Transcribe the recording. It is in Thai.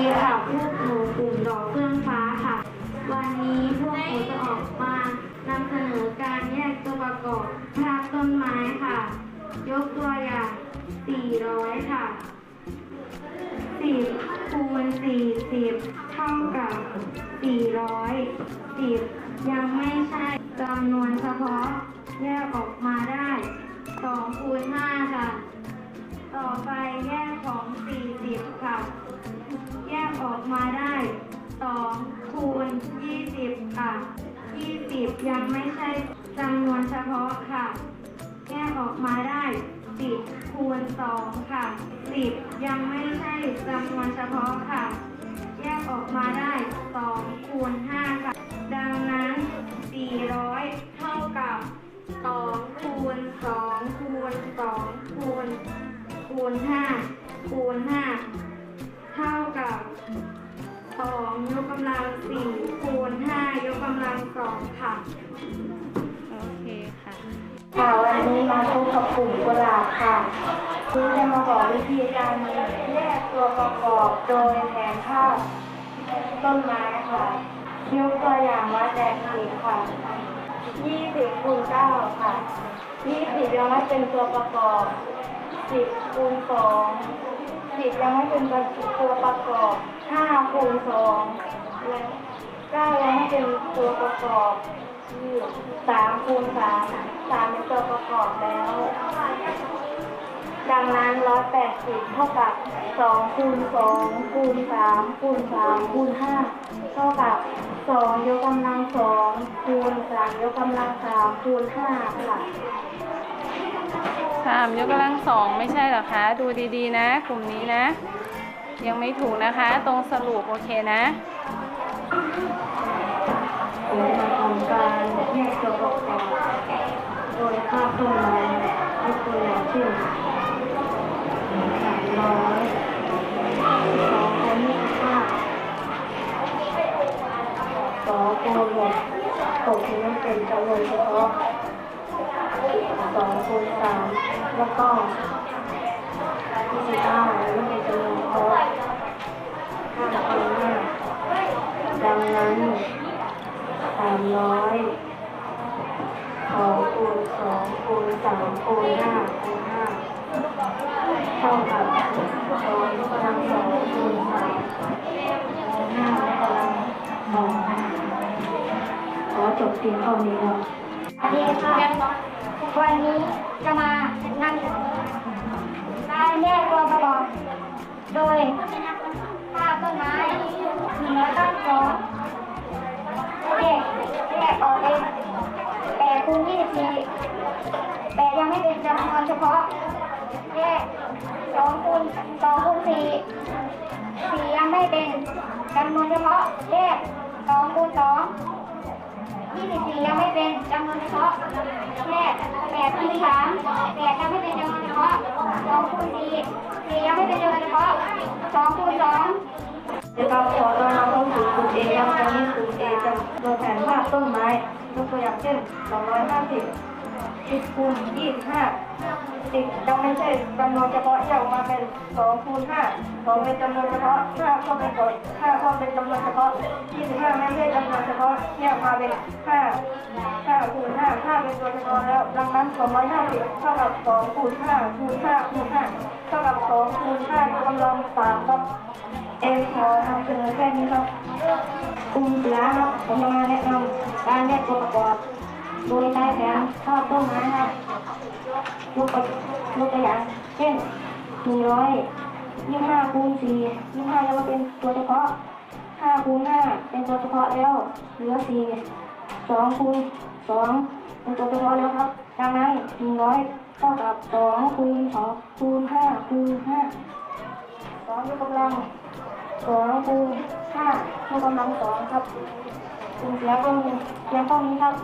ดีค่ะพวกหนูกลุ่มดอกเฟื่องฟ้าค่ะ วันนี้พวกหนูจะออกมานำเสนอการแยกตัวประกอบภาพต้นไม้ค่ะ ยกตัวอย่าง 400 ค่ะ 10คูณ40 เท่ากับ 400 10 ยังไม่ใช่จำนวนเฉพาะ อกมาได้2คูณ20 ค่ะ 20 ยังไม่ใช่จำนวนเฉพาะค่ะ แยกออกมาได้ 10คูณ2ค่ะ 10 ยังไม่ใช่จำนวนเฉพาะค่ะ แยกออกมาได้2คูณ5ค่ะ ดังนั้น 400 เท่ากับ2คูณ2คูณ2คูณคูณ5 ค่ะวันนี้มาพบกับกลุ่มกุหลาบค่ะคือจะมาบอกวิธีการแยกตัวประกอบโดยแผนภาพต้นไม้ค่ะยกตัวอย่างว่าแดงสีค่ะ20คูณ9ค่ะ20ยังไม่เป็นตัวประกอบ10คูณ2 10ยังไม่เป็นตัวประกอบ5คูณ2และ9ยังไม่เป็นตัวประกอบ สามคูณสามสามเป็นตัวประกอบแล้ว ดังนั้นร้อยแปดสิบเท่ากับสองคูณสองคูณสามคูณสามคูณห้าเท่ากับสองยกกำลังสองคูณสามยกกำลังสามคูณห้าค่ะสามยกกำลังสองไม่ใช่เหรอคะ ดูดีๆนะ กลุ่มนี้นะ ยังไม่ถูกนะคะ ตรงสรุปโอเคนะ ผมจะทำการแยกตัวประกอบโดยค่าต้นไม้ยกตัวอย่างเช่นสามร้อยสองคนนี้ค่าสองคูณหกหกที่นั่นเป็นจำนวนเฉพาะสองคูณสามแล้วก็ยี่สิบห้าแล้วก็เป็นจำนวนเฉพาะห้าคูณห้าดังนั้น สามร้อยสองคูณสองคูณสามคูณห้าคูณห้าเท่ากับสองกำลังสองคูณสามคูณห้ากกำลังสองขอจบเพียงเท่านี้ครับสวัสดีค่ะวันนี้จะมานำการแยกตัวประกอบโดย เฉพาะแยกสองคูณสองคูณสี่สี่ยังไม่เป็นจำนวนเฉพาะแยกสองคูณสอง24ยังไม่เป็นจำนวนเฉพาะแค่8คูณ3 8ยังไม่เป็นจำนวนเฉพาะ2คูณ4 4ยังไม่เป็นจำนวนเฉพาะ2คูณ2นะครับขอต้อนรับเข้าสู่กลุ่มเอครับตอนนี้กลุ่มเอจะโดยแผนภาพต้นไม้ยกตัวอย่างเช่น 250 10คูณ25 10ยังไม่ใช่จำนวนเฉพาะแยกออกมาเป็น2คูณ5 2เป็นจำนวนเฉพาะ5ก็เป็นกฎ5ก็เป็นจำนวนเฉพาะ25ไม่ใช่จำนวนเฉพาะแยกออกมาเป็น5 5คูณ5 5เป็นตัวเฉพาะแล้วดังนั้น250เท่ากับ2คูณ5คูณ5คูณ5เท่ากับ2คูณ5ยกกำลัง3ครับเอ็มขอทำเสนอแค่นี้ครับกลุ่มเสือครับผมจะมาแนะนำการแยกตัวประกอบโดยใช้แผนภาพต้นไม้ครับ ยกตัวยกตัวอย่างเช่นหนึ่งร้อยยี่ห้าคูณสี่ยี่ห้ายังไม่เป็นตัวเฉพาะห้าคูณห้าเป็นตัวเฉพาะแล้วเหลือสี่สองคูณสองเป็นตัวเฉพาะแล้วครับดังนั้นหนึ่งร้อยเท่ากับสองคูณสองคูณห้าคูณห้าสองยกกำลังสองคูณห้ายกกำลังสองครับคูณเสียก็มีเพียงเท่านี้ครับ